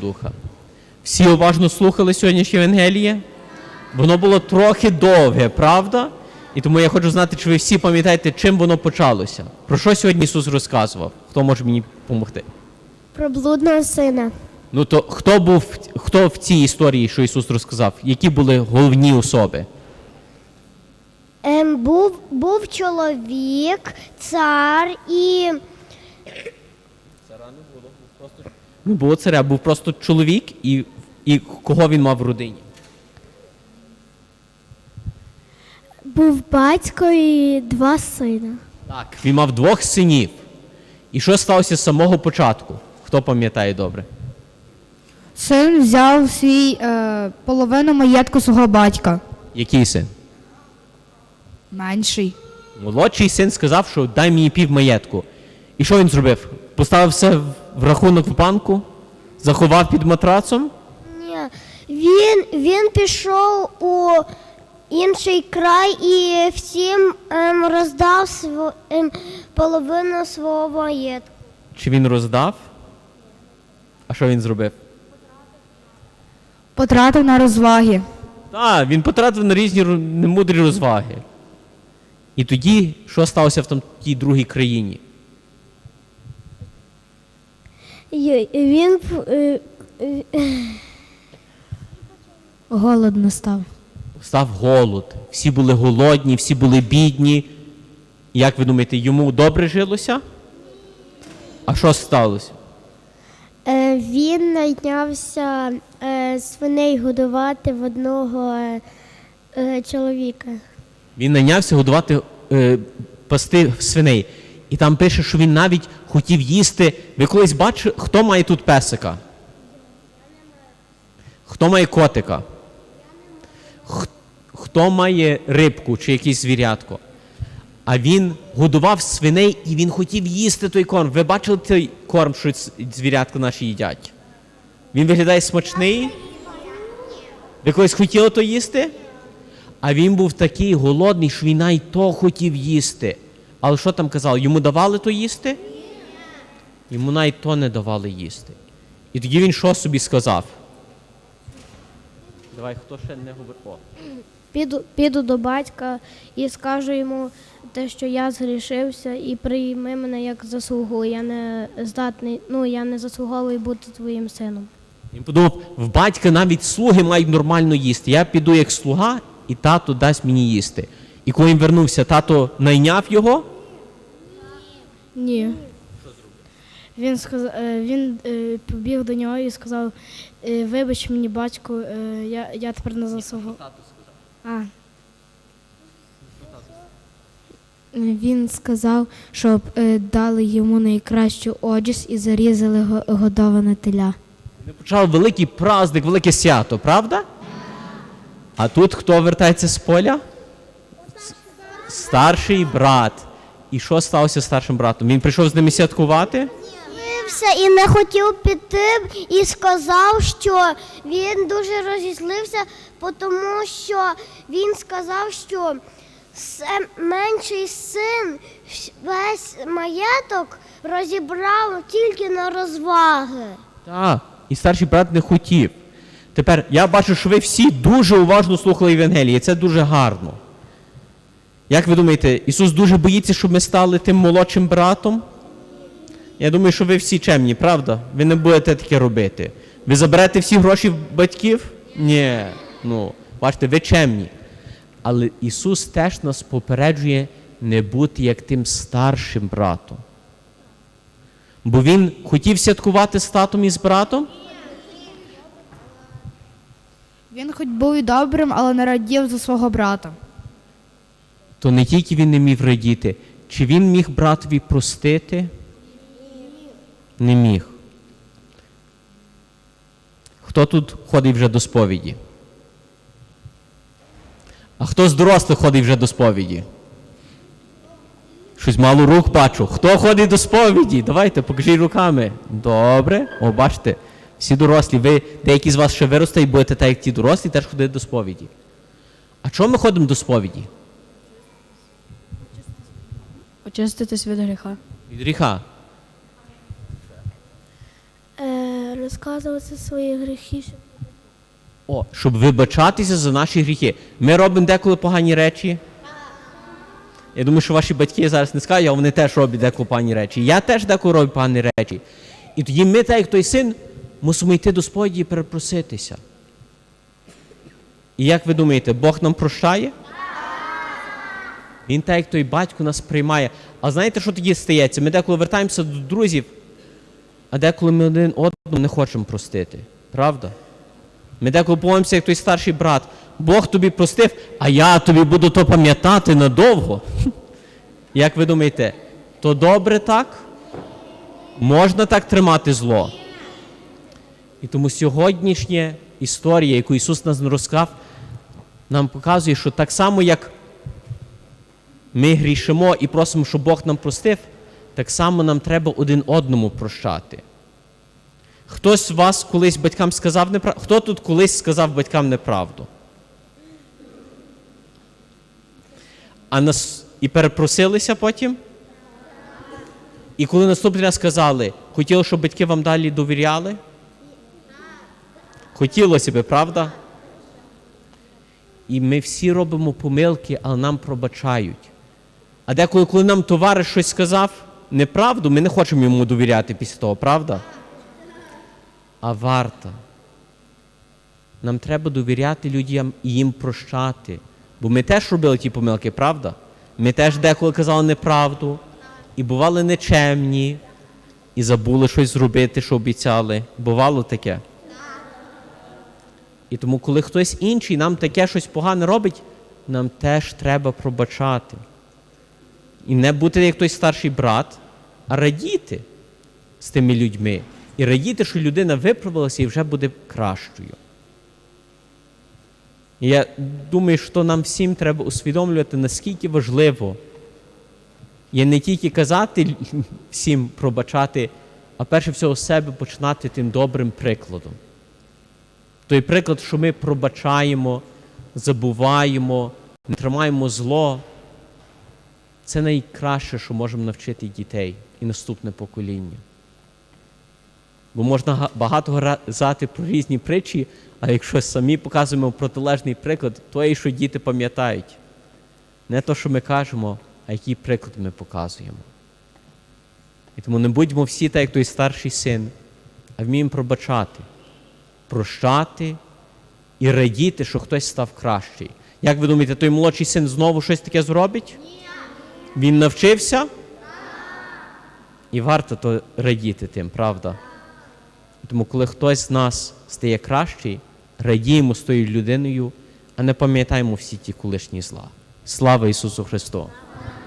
Духа. Всі уважно слухали сьогоднішнє Євангеліє? Воно було трохи довге, правда? І тому я хочу знати, чи ви всі пам'ятаєте, чим воно почалося. Про що сьогодні Ісус розказував? Хто може мені допомогти? Про блудного сина. Ну то хто був хто в цій історії, що Ісус розказав? Які були головні особи? Ем, був, був чоловік, цар і Не було царя, був просто чоловік, і, і кого він мав в родині? був батько і два сина. Так, він мав двох синів. І що сталося з самого початку? Хто пам'ятає добре? Син взяв свій е, половину маєтку свого батька. Який син? Менший. Молодший син сказав, що дай мені пів маєтку. І що він зробив? Поставив все в- в рахунок в банку, заховав під матрацом. Ні, він, він пішов у інший край і всім ем, роздав сво, ем, половину свого маєтку. Чи він роздав? А що він зробив? Потратив на розваги. Так, він потратив на різні немудрі розваги. І тоді, що сталося в тій другій країні? І Він е, е, Голод настав. Став голод. Всі були голодні, всі були бідні. Як ви думаєте, йому добре жилося? А що сталося? е, він найнявся свиней годувати в одного чоловіка. Він найнявся годувати пасти свиней. І там пише, що він навіть хотів їсти. Ви колись бачили, хто має тут песика? Хто має котика? Хто має рибку чи якесь звірятко? А він годував свиней і він хотів їсти той корм. Ви бачили той корм, що звірятка наші їдять? Він виглядає смачний. Ви колись хотіли то їсти? А він був такий голодний, що він навіть то хотів їсти. Але що там казали? Йому давали то їсти? Йому навіть то не давали їсти. І тоді він що собі сказав? Давай, хто ще не говорить? О. Піду, піду до батька і скажу йому те, що я згрішився, і прийми мене як заслугу. Я не здатний, ну я не заслуговую бути твоїм сином. Він подумав, в батька навіть слуги мають нормально їсти. Я піду як слуга, і тато дасть мені їсти. І коли він вернувся, тато найняв його. Ні. Він сказав, він е, побіг до нього і сказав: е, вибач мені, батько, е, я, я тепер не заслугу. А. Він сказав, щоб е, дали йому найкращу одіж і зарізали го- годоване теля. Почали великий праздник, велике свято, правда? А тут хто вертається з поля? Старший брат. І що сталося з старшим братом? Він прийшов з ними святкувати? Злився і не хотів піти, і сказав, що він дуже розізлився, тому що він сказав, що менший син весь маєток розібрав тільки на розваги. Так. І старший брат не хотів. Тепер я бачу, що ви всі дуже уважно слухали Євангеліє. Це дуже гарно. Як ви думаєте, Ісус дуже боїться, щоб ми стали тим молодшим братом? Я думаю, що ви всі чемні, правда? Ви не будете таке робити. Ви заберете всі гроші батьків? Ні. Ну, бачите, ви чемні. Але Ісус теж нас попереджує не бути як тим старшим братом. Бо Він хотів святкувати з татом і з братом, Він хоч був і добрим, але не радів за свого брата. то не тільки він не міг радіти, чи він міг братові простити? Не міг. Хто тут ходить вже до сповіді? А хто з дорослих ходить вже до сповіді? Щось мало рук бачу. Хто ходить до сповіді? Давайте, покажіть руками. Добре. О, бачите, всі дорослі. Ви, деякі з вас ще виросте і будете так, як ті дорослі, теж ходити до сповіді. А чому ми ходимо до сповіді? Очиститись від гріха. Від гріха. Е, свої гріхи. щоб О, щоб вибачатися за наші гріхи. Ми робимо деколи погані речі. Я думаю, що ваші батьки зараз не скажуть, а вони теж роблять деколи погані речі. Я теж деколи роблю погані речі. І тоді ми, так як той син, мусимо йти до сповіді і перепроситися. І як ви думаєте, Бог нам прощає? Він так, як той батько нас приймає. А знаєте, що тоді стається? Ми деколи вертаємося до друзів, а деколи ми один не хочемо простити. Правда? Ми деколи помолимося, як той старший брат. Бог тобі простив, а я тобі буду то пам'ятати надовго. Як ви думаєте, то добре так? Можна так тримати зло? І тому сьогоднішня історія, яку Ісус нас розказав, нам показує, що так само, як ми грішимо і просимо, щоб Бог нам простив, так само нам треба один одному прощати. Хтось з вас колись батькам сказав неправду? Хто тут колись сказав батькам неправду? А нас і перепросилися потім? І коли наступний раз сказали, хотіли, щоб батьки вам далі довіряли? Хотілося би, правда? І ми всі робимо помилки, але нам пробачають. А деколи, коли нам товариш щось сказав неправду, ми не хочемо йому довіряти після того, правда? А варто. Нам треба довіряти людям і їм прощати. Бо ми теж робили ті помилки, правда? Ми теж деколи казали неправду, і бували нечемні, і забули щось зробити, що обіцяли. Бувало таке. І тому, коли хтось інший нам таке щось погане робить, нам теж треба пробачати. І не бути як той старший брат, а радіти з тими людьми. І радіти, що людина виправилася і вже буде кращою. І я думаю, що нам всім треба усвідомлювати, наскільки важливо є не тільки казати всім пробачати, а перше всього себе починати тим добрим прикладом. Той приклад, що ми пробачаємо, забуваємо, не тримаємо зло, це найкраще, що можемо навчити дітей і наступне покоління. Бо можна багато казати про різні притчі, а якщо самі показуємо протилежний приклад, то і що діти пам'ятають. Не то, що ми кажемо, а який приклад ми показуємо. І тому не будьмо всі так, як той старший син, а вміємо пробачати, прощати і радіти, що хтось став кращий. Як ви думаєте, той молодший син знову щось таке зробить? Він навчився? І варто то радіти тим, правда? Тому, коли хтось з нас стає кращий, радіємо з тою людиною, а не пам'ятаємо всі ті колишні зла. Слава Ісусу Христу!